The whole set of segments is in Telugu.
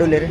కాడు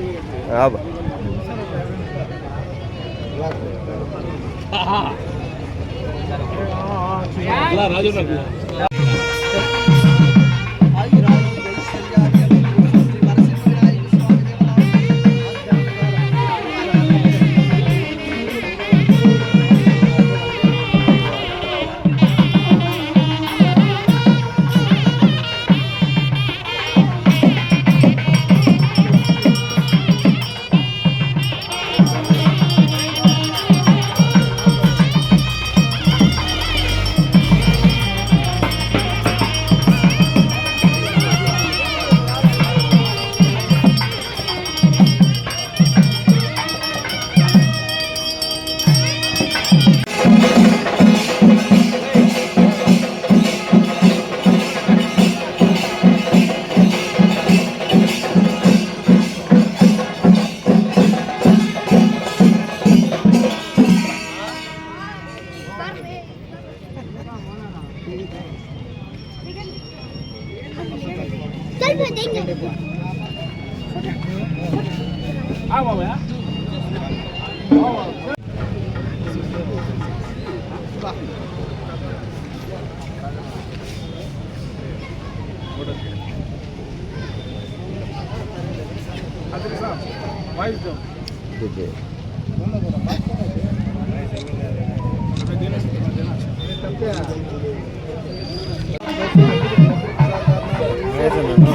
ఇది.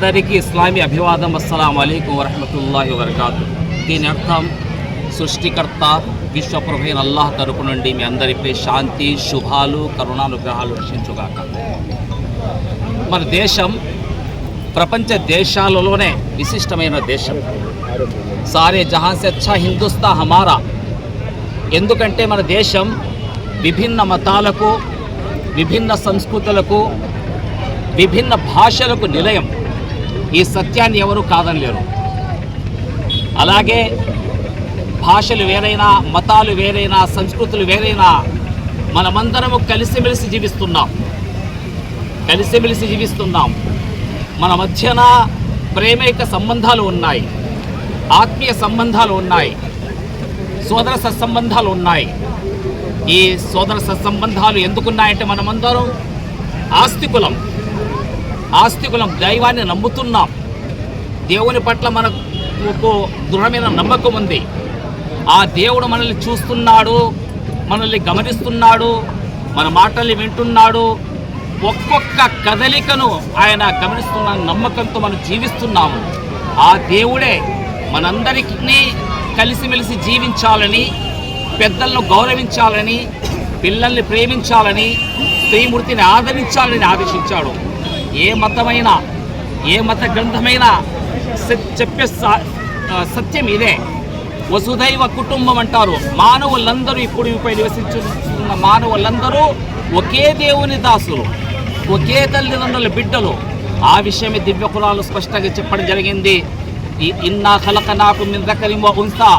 అందరికీ ఇస్లామీ అభివాదం. అస్సలం అయికం వరహమతుల్లాహి వరకాతు దీని అర్థం సృష్టికర్త విశ్వప్రభైన అల్లాహ్ తరపు నుండి మీ అందరిపై శాంతి శుభాలు కరుణానుగ్రహాలు రక్షించుగాక. మన దేశం ప్రపంచ దేశాలలోనే విశిష్టమైన దేశం. సారే జహాన్ సే హిందుస్థా హిందుస్తా హమారా. ఎందుకంటే మన దేశం విభిన్న మతాలకు విభిన్న సంస్కృతులకు విభిన్న భాషలకు నిలయం. ఈ సత్యాన్ని ఎవరు కాదనలేరు అలాగే భాషలు వేరైనా మతాలు వేరైనా సంస్కృతులు వేరైనా మనమందరము కలిసిమెలిసి జీవిస్తున్నాం. కలిసిమెలిసి జీవిస్తున్నాం. మన మధ్యన ప్రేమైక సంబంధాలు ఉన్నాయి. ఆత్మీయ సంబంధాలు ఉన్నాయి. సోదర సత్సంబంధాలు ఉన్నాయి. ఈ సోదర సత్సంబంధాలు ఎందుకున్నాయంటే మనమందరం ఆస్తికులం. ఆస్తికులం దైవాన్ని నమ్ముతున్నాం. దేవుని పట్ల మనకు దృఢమైన నమ్మకం ఉంది. ఆ దేవుడు మనల్ని చూస్తున్నాడు మనల్ని గమనిస్తున్నాడు మన మాటల్ని వింటున్నాడు. ఒక్కొక్క కదలికను ఆయన గమనిస్తున్న నమ్మకంతో మనం జీవిస్తున్నాము. ఆ దేవుడే మనందరికీ కలిసిమెలిసి జీవించాలని పెద్దలను గౌరవించాలని పిల్లల్ని ప్రేమించాలని స్త్రీమూర్తిని ఆదరించాలని ఆదేశించాడు. ఏ మతమైనా ఏ మత గ్రంథమైనా చెప్పే సత్యం ఇదే. వసుదైవ కుటుంబం అంటారు. మానవులందరూ ఇప్పుడు పై నివసించున్న మానవులందరూ ఒకే దేవుని దాసులు ఒకే తల్లిదండ్రుల బిడ్డలు. ఆ విషయమే దివ్య కులాలు స్పష్టంగా చెప్పడం జరిగింది. ఇన్నా కలక నాకు మిందకరిమ ఉంసా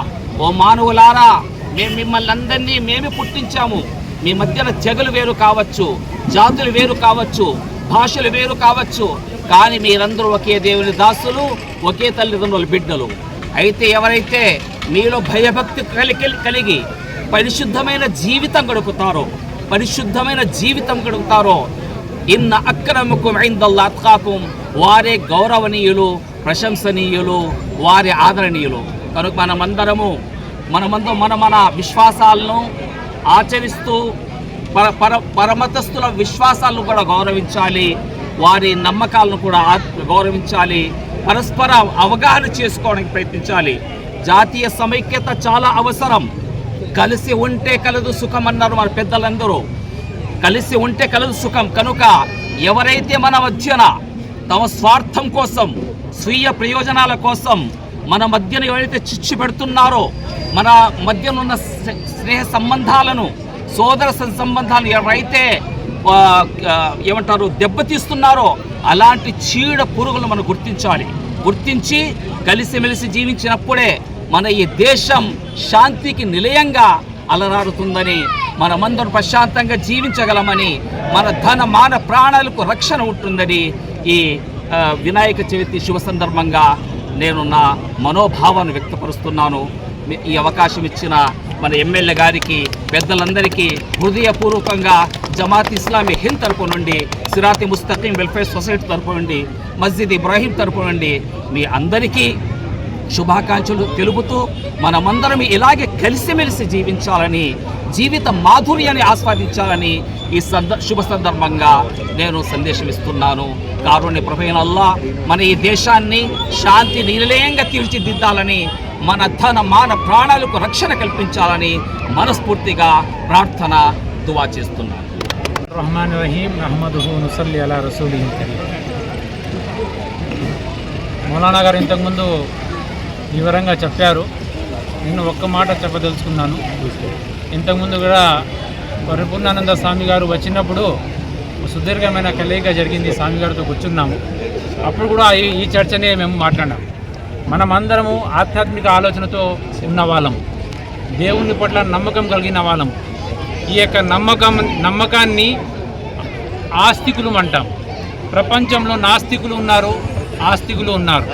ఓ మానవులారా మేము మిమ్మల్ని అందరినీ మేమే పుట్టించాము. మీ మధ్యన చెగలు వేరు కావచ్చు జాతులు వేరు కావచ్చు. భాషలు వేరు కావచ్చు కానీ మీరందరూ ఒకే దేవుని దాసులు ఒకే తల్లిదండ్రుల బిడ్డలు. అయితే ఎవరైతే మీలో భయభక్తి కలిగి కలిగి పరిశుద్ధమైన జీవితం గడుపుతారో పరిశుద్ధమైన జీవితం గడుపుతారో ఇన్న అక్రమకుం ఐందల్లా అత్కాకుం వారే గౌరవనీయులు ప్రశంసనీయులు వారి ఆదరణీయులు. కనుక మనమందరము మనమందరం మన మన విశ్వాసాలను ఆచరిస్తూ పర పర పరమతస్థుల విశ్వాసాలను కూడా గౌరవించాలి. వారి నమ్మకాలను కూడా గౌరవించాలి. పరస్పర అవగాహన చేసుకోవడానికి ప్రయత్నించాలి. జాతీయ సమైక్యత చాలా అవసరం. కలిసి ఉంటే కలదు సుఖం అన్నారు మన పెద్దలందరూ. కలిసి ఉంటే కలదు సుఖం. కనుక ఎవరైతే మన మధ్యన తమ స్వార్థం కోసం స్వీయ ప్రయోజనాల కోసం మన మధ్యన ఎవరైతే చిచ్చు పెడుతున్నారో మన మధ్యనున్న స్నేహ సంబంధాలను సోదర సం- ఎవరైతే ఏమంటారు దెబ్బతీస్తున్నారో అలాంటి చీడ పురుగులను మనం గుర్తించాలి. గుర్తించి కలిసిమెలిసి జీవించినప్పుడే మన ఈ దేశం శాంతికి నిలయంగా అలరారుతుందని మనమందరం ప్రశాంతంగా జీవించగలమని మన ధన మాన ప్రాణాలకు రక్షణ ఉంటుందని ఈ వినాయక చవితి శుభ సందర్భంగా నేను నా మనోభావాన్ని వ్యక్తపరుస్తున్నాను. ఈ అవకాశం ఇచ్చిన మన ఎమ్మెల్యే గారికి పెద్దలందరికీ హృదయపూర్వకంగా జమాత్ ఇస్లామీ హింద్ తరపు నుండి సిరాతి ముస్తకీం వెల్ఫేర్ సొసైటీ తరపు నుండి మస్జిద్ ఇబ్రాహీం తరపు నుండి మీ అందరికీ శుభాకాంక్షలు తెలుపుతూ మనమందరం ఇలాగే కలిసిమెలిసి జీవించాలని జీవిత మాధుర్యాన్ని ఆస్వాదించాలని ఈ సంద శుభ సందర్భంగా నేను సందేశం ఇస్తున్నాను కారుణ్య ప్రభైన అల్లా మన ఈ దేశాన్ని శాంతి నిలయంగా తీర్చిదిద్దాలని మన ధన మాన ప్రాణాలకు రక్షణ కల్పించాలని మనస్ఫూర్తిగా ప్రార్థన దువా చేస్తున్నాను. రహమాన్ రహీం అహ్మదుహు నుసల్లి అలా రసూలి మౌలానా గారు ఇంతకుముందు వివరంగా చెప్పారు. నేను ఒక్క మాట చెప్పదలుచుకున్నాను. ఇంతకుముందు కూడా పరిపూర్ణానంద స్వామి గారు వచ్చినప్పుడు సుదీర్ఘమైన కలయిక జరిగింది. స్వామి గారితో కూర్చున్నాము. అప్పుడు కూడా ఈ ఈ చర్చనే మేము మాట్లాడాము మనమందరము ఆధ్యాత్మిక ఆలోచనతో ఉన్న వాళ్ళము దేవుని పట్ల నమ్మకం కలిగిన వాళ్ళము ఈ యొక్క నమ్మకం నమ్మకాన్ని ఆస్తికులు అంటాం. ప్రపంచంలో నాస్తికులు ఉన్నారు ఆస్తికులు ఉన్నారు.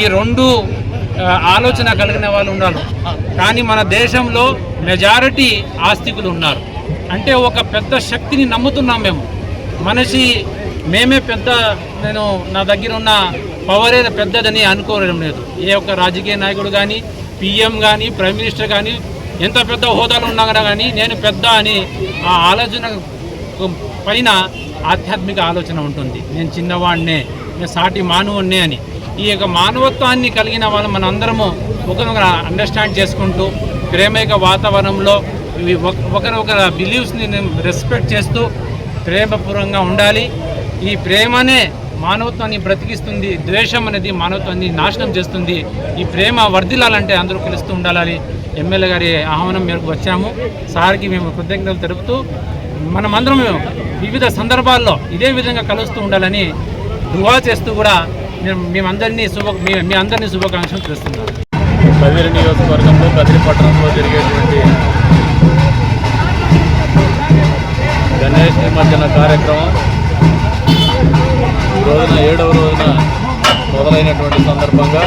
ఈ రెండు ఆలోచన కలిగిన వాళ్ళు ఉన్నారు. కానీ మన దేశంలో మెజారిటీ ఆస్తికులు ఉన్నారు. అంటే ఒక పెద్ద శక్తిని నమ్ముతున్నాం మేము. మనిషి మేమే పెద్ద నేను నా దగ్గర ఉన్న పవరే పెద్దదని అనుకోవడం లేదు. ఏ ఒక్క రాజకీయ నాయకుడు కానీ పిఎం కానీ ప్రైమ్ మినిస్టర్ కానీ ఎంత పెద్ద హోదాలో ఉన్నా కానీ నేను పెద్ద అని ఆ ఆలోచన పైన ఆధ్యాత్మిక ఆలోచన ఉంటుంది. నేను చిన్నవాడినే నేను సాటి మానవుడినే అని. ఈ యొక్క మానవత్వాన్ని కలిగిన వాళ్ళు మన అందరము ఒకరినొకరు అండర్స్టాండ్ చేసుకుంటూ ప్రేమైక వాతావరణంలో ఇవి బిలీవ్స్ని రెస్పెక్ట్ చేస్తూ ప్రేమపూర్వకంగా ఉండాలి. ఈ ప్రేమనే మానవత్వాన్ని బ్రతికిస్తుంది ద్వేషం అనేది మానవత్వాన్ని నాశనం చేస్తుంది ఈ ప్రేమ వర్ధిల్లాలంటే అందరూ పిలుస్తూ ఉండాలని ఎమ్మెల్యే గారి ఆహ్వానం మేరకు వచ్చాము. సార్కి మేము కృతజ్ఞతలు తెలుపుతూ మనమందరం వివిధ సందర్భాల్లో ఇదే విధంగా కలుస్తూ ఉండాలని దువా చేస్తూ కూడా మేము మేమందరినీ శుభ మీ మీ అందరినీ శుభాకాంక్షలు తెలుస్తున్నాం కదిరి నియోజకవర్గంలో కదిరి పట్టణంలో జరిగేటువంటి గణేష్ నిమజ్జన కార్యక్రమం రోజున ఏడవ రోజున మొదలైనటువంటి సందర్భంగా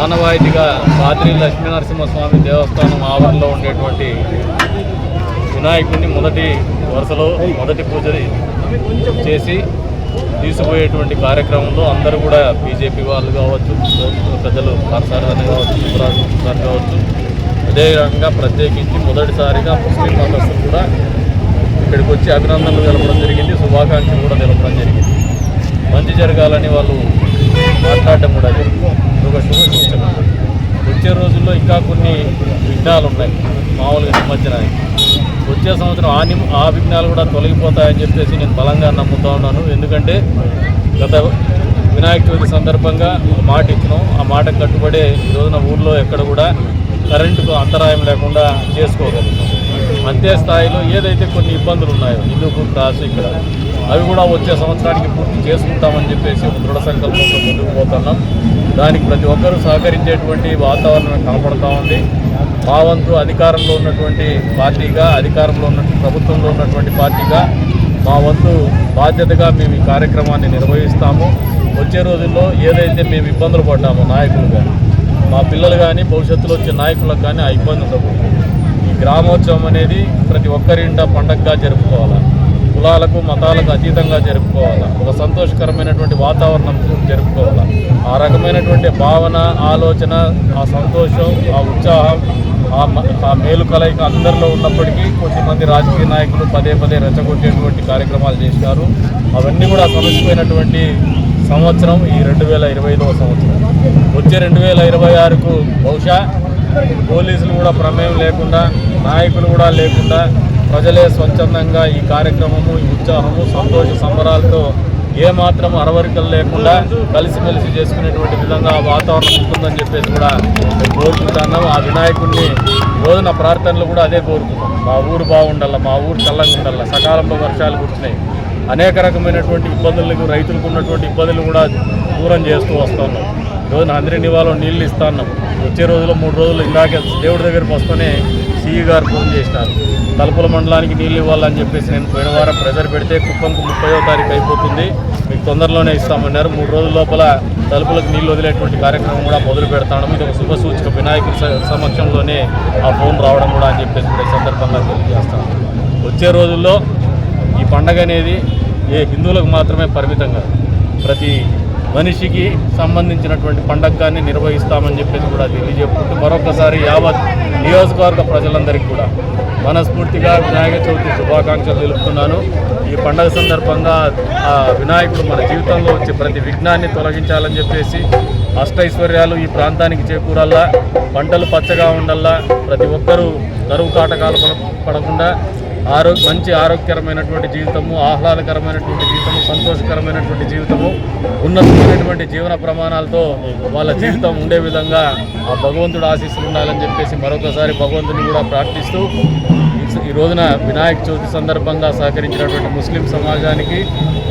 ఆనవాయితీగా పాత్రి లక్ష్మీనరసింహస్వామి దేవస్థానం ఆవరణలో ఉండేటువంటి వినాయకుడిని మొదటి వరుసలో మొదటి పూజ చేసి తీసుకుపోయేటువంటి కార్యక్రమంలో అందరూ కూడా బీజేపీ వాళ్ళు కావచ్చు పెద్దలు పార్సార్ కావచ్చు సుబ్రాజ్ సార్ కావచ్చు అదేవిధంగా ప్రత్యేకించి మొదటిసారిగా ముస్లిం మతస్థులు కూడా ఇక్కడికి వచ్చి అభినందనలు తెలపడం జరిగింది. శుభాకాంక్షలు కూడా తెలపడం జరిగింది. మంచి జరగాలని వాళ్ళు మాట్లాడడం కూడా జరిగింది. ఒక శుభ సూచన. వచ్చే రోజుల్లో ఇంకా కొన్ని విఘ్నాలు ఉన్నాయి. మామూలుగా నిమజ్జనానికి. వచ్చే సంవత్సరం ఆ నిమ్ ఆ విఘ్నాలు కూడా తొలగిపోతాయని చెప్పేసి నేను బలంగా నమ్ముతా ఉన్నాను. ఎందుకంటే గత వినాయక చవితి సందర్భంగా ఒక మాట ఇచ్చినాం. ఆ మాట కట్టుబడే ఈ రోజున ఊళ్ళో ఎక్కడ కూడా కరెంటుకు అంతరాయం లేకుండా చేసుకోగలుగుతాం. అంతే స్థాయిలో ఏదైతే కొన్ని ఇబ్బందులు ఉన్నాయో హిందూపూర్ క్రాస్ ఇక్కడ. అవి కూడా వచ్చే సంవత్సరానికి పూర్తి చేసుకుంటామని చెప్పేసి ఒక దృఢ సంకల్పంతో ముందుకు పోతున్నాం. దానికి ప్రతి ఒక్కరూ సహకరించేటువంటి వాతావరణం కనపడతా ఉంది. మా వంతు అధికారంలో ఉన్నటువంటి పార్టీగా అధికారంలో ఉన్న ప్రభుత్వంలో ఉన్నటువంటి పార్టీగా మా వంతు బాధ్యతగా మేము ఈ కార్యక్రమాన్ని నిర్వహిస్తాము. వచ్చే రోజుల్లో ఏదైతే మేము ఇబ్బందులు పడ్డామో నాయకులుగా మా పిల్లలు కానీ భవిష్యత్తులో వచ్చే నాయకులకు కానీ ఆ ఇబ్బంది ఉండకూడదు. గ్రామోత్సవం అనేది ప్రతి ఒక్కరింట పండగగా జరుపుకోవాలి? కులాలకు మతాలకు అతీతంగా జరుపుకోవాలి? ఒక సంతోషకరమైనటువంటి వాతావరణం జరుపుకోవాలి? ఆ రకమైనటువంటి భావన ఆలోచన ఆ సంతోషం ఆ ఉత్సాహం ఆ మ- ఆ మేలు కలయిక అందరిలో ఉన్నప్పటికీ కొంతమంది రాజకీయ నాయకులు పదే పదే రెచ్చగొట్టేటువంటి కార్యక్రమాలు చేసినారు అవన్నీ కూడా సమసిపోయినటువంటి సంవత్సరం ఈ రెండు వేల ఇరవై ఐదవ సంవత్సరం. వచ్చే రెండు వేల ఇరవై ఆరుకు బహుశా పోలీసులు కూడా ప్రమేయం లేకుండా నాయకులు కూడా లేకుండా ప్రజలే స్వచ్ఛందంగా ఈ కార్యక్రమము ఈ ఉత్సాహము సంతోష సంబరాలతో ఏమాత్రం అరవరికలు లేకుండా కలిసిమెలిసి చేసుకునేటువంటి విధంగా ఆ వాతావరణం ఉంటుందని చెప్పేసి కూడా మేము కోరుకుంటున్నాం ఆ వినాయకుడిని రోజున ప్రార్థనలు కూడా అదే కోరుకుంటాం. మా ఊరు బాగుండాల మా ఊరు చల్లంగా ఉండాల సకాలంలో వర్షాలు కురిసినాయి. అనేక రకమైనటువంటి ఇబ్బందులకు రైతులకు ఉన్నటువంటి ఇబ్బందులు కూడా దూరం చేస్తూ వస్తున్నాం ఈరోజు అందరి నివాళం నీళ్ళు ఇస్తున్నాం వచ్చే రోజుల్లో మూడు రోజులు ఇందాక దేవుడి దగ్గరికి వస్తూనే సిఈ గారు ఫోన్ చేసినారు. తలుపుల మండలానికి నీళ్ళు ఇవ్వాలని చెప్పేసి నేను పోయిన వారం ప్రెజర్ పెడితే కుప్పంకు ముప్పయో తారీఖు అయిపోతుంది. మీకు తొందరలోనే ఇస్తామన్నారు. మూడు రోజుల లోపల తలుపులకు నీళ్ళు వదిలేటువంటి కార్యక్రమం కూడా మొదలు పెడతాను. ఇది ఒక శుభ సూచిక. వినాయకుడి స- సమక్షంలోనే ఆ ఫోన్ రావడం కూడా అని చెప్పేసి కూడా ఈ సందర్భంగా తెలియజేస్తాను. వచ్చే రోజుల్లో ఈ పండగ అనేది ఏ హిందువులకు మాత్రమే పరిమితం కాదు. ప్రతి మనిషికి సంబంధించినటువంటి పండగగాన్ని నిర్వహిస్తామని చెప్పేసి కూడా తెలియజెప్పుకుంటూ మరొకసారి యావత్ నియోజకవర్గ ప్రజలందరికీ కూడా మనస్ఫూర్తిగా వినాయక చవితి శుభాకాంక్షలు తెలుపుతున్నాను. ఈ పండగ సందర్భంగా ఆ వినాయకుడు మన జీవితంలో వచ్చే ప్రతి విఘ్నాన్ని తొలగించాలని చెప్పేసి అష్టైశ్వర్యాలు ఈ ప్రాంతానికి చేకూరల్లా పంటలు పచ్చగా ఉండల్లా ప్రతి ఒక్కరూ కరువు కాటకాలు పడ- పడకుండా ఆరో మంచి ఆరోగ్యకరమైనటువంటి జీవితము ఆహ్లాదకరమైనటువంటి జీవితము సంతోషకరమైనటువంటి జీవితము ఉన్నతమైనటువంటి జీవన ప్రమాణాలతో వాళ్ళ జీవితం ఉండే విధంగా ఆ భగవంతుడు ఆశీస్సులు ఉండాలని చెప్పేసి మరొకసారి భగవంతుని కూడా ప్రార్థిస్తూ ఈ- రోజున వినాయక చవితి సందర్భంగా సహకరించినటువంటి ముస్లిం సమాజానికి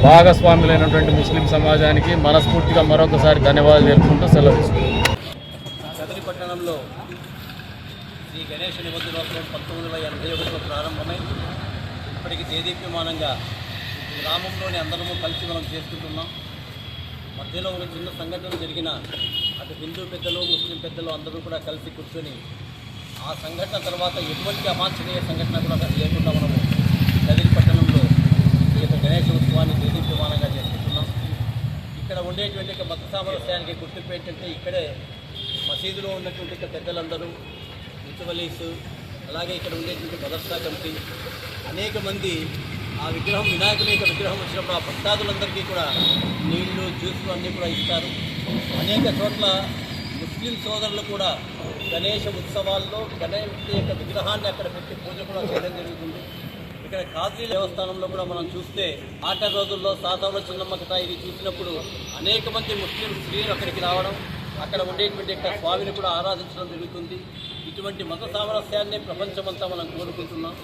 భాగస్వాములైనటువంటి ముస్లిం సమాజానికి మనస్ఫూర్తిగా మరొకసారి ధన్యవాదాలు తెలుపుకుంటూ సెలవు దేదీప్యమానంగా గ్రామంలోని అందరము కలిసి మనం చేసుకుంటున్నాం. మధ్యలో ఒక చిన్న సంఘటన జరిగిన అటు హిందూ పెద్దలు ముస్లిం పెద్దలు అందరూ కూడా కలిసి కూర్చొని ఆ సంఘటన తర్వాత ఎటువంటి అవాంఛనీయ సంఘటన కూడా లేకుండా మనము కదిరి పట్టణంలో ఈ యొక్క గణేష ఉత్సవాన్ని దేదీప్యమానంగా చేసుకుంటున్నాం. ఇక్కడ ఉండేటువంటి ఒక మత సామరస్యానికి గుర్తింపు ఏంటంటే ఇక్కడే మసీదులో ఉన్నటువంటి పెద్దలందరూ మున్సిపలీసు అలాగే ఇక్కడ ఉండేటువంటి మదర్సా కమిటీ అనేక మంది ఆ విగ్రహం వినాయకుని యొక్క విగ్రహం వచ్చినప్పుడు ఆ భక్తాదులందరికీ కూడా నీళ్ళు జ్యూస్లు అన్నీ కూడా ఇస్తారు. అనేక చోట్ల ముస్లిం సోదరులు కూడా గణేష ఉత్సవాల్లో గణేష్ యొక్క విగ్రహాన్ని అక్కడ పెట్టి పూజ కూడా చేయడం జరుగుతుంది. ఇక్కడ కాజీ దేవస్థానంలో కూడా మనం చూస్తే ఆట రోజుల్లో సాతావుల చిన్నమ్మ కథ ఇది చూసినప్పుడు అనేక మంది ముస్లిం స్త్రీలు అక్కడికి రావడం అక్కడ ఉండేటువంటి యొక్క స్వామిని కూడా ఆరాధించడం జరుగుతుంది. ఇటువంటి మత సామరస్యాన్ని ప్రపంచమంతా మనం కోరుకుంటున్నాం.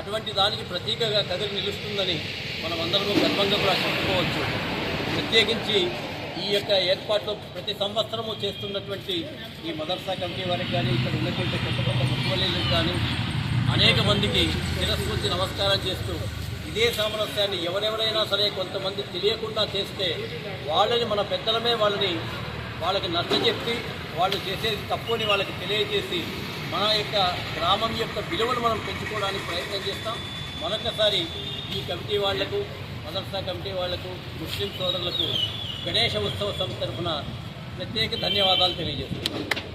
అటువంటి దానికి ప్రతీకగా కదిలి నిలుస్తుందని మనం అందరము గర్వంగా కూడా చెప్పుకోవచ్చు. ప్రత్యేకించి ఈ యొక్క ఏర్పాట్లు ప్రతి సంవత్సరము చేస్తున్నటువంటి ఈ మదర్సా కమిటీ వారికి కానీ ఇక్కడ ఉన్నటువంటి కొత్త కొత్త ముఖ్యవల్లీలకు కానీ అనేక మందికి శిరస్ఫూర్తి నమస్కారం చేస్తూ ఇదే సామరస్యాన్ని ఎవరెవరైనా సరే కొంతమంది తెలియకుండా చేస్తే వాళ్ళని మన పెద్దలమే వాళ్ళని వాళ్ళకి నచ్చజెప్పి వాళ్ళు చేసేది తప్పు అని వాళ్ళకి తెలియజేసి మన యొక్క గ్రామం యొక్క విలువను మనం పెంచుకోవడానికి ప్రయత్నం చేస్తాం. మరొకసారి ఈ కమిటీ వాళ్ళకు మదర్సా కమిటీ వాళ్ళకు ముస్లిం సోదరులకు గణేష ఉత్సవ సంస్థ తరఫున ప్రత్యేక ధన్యవాదాలు తెలియజేస్తున్నాం.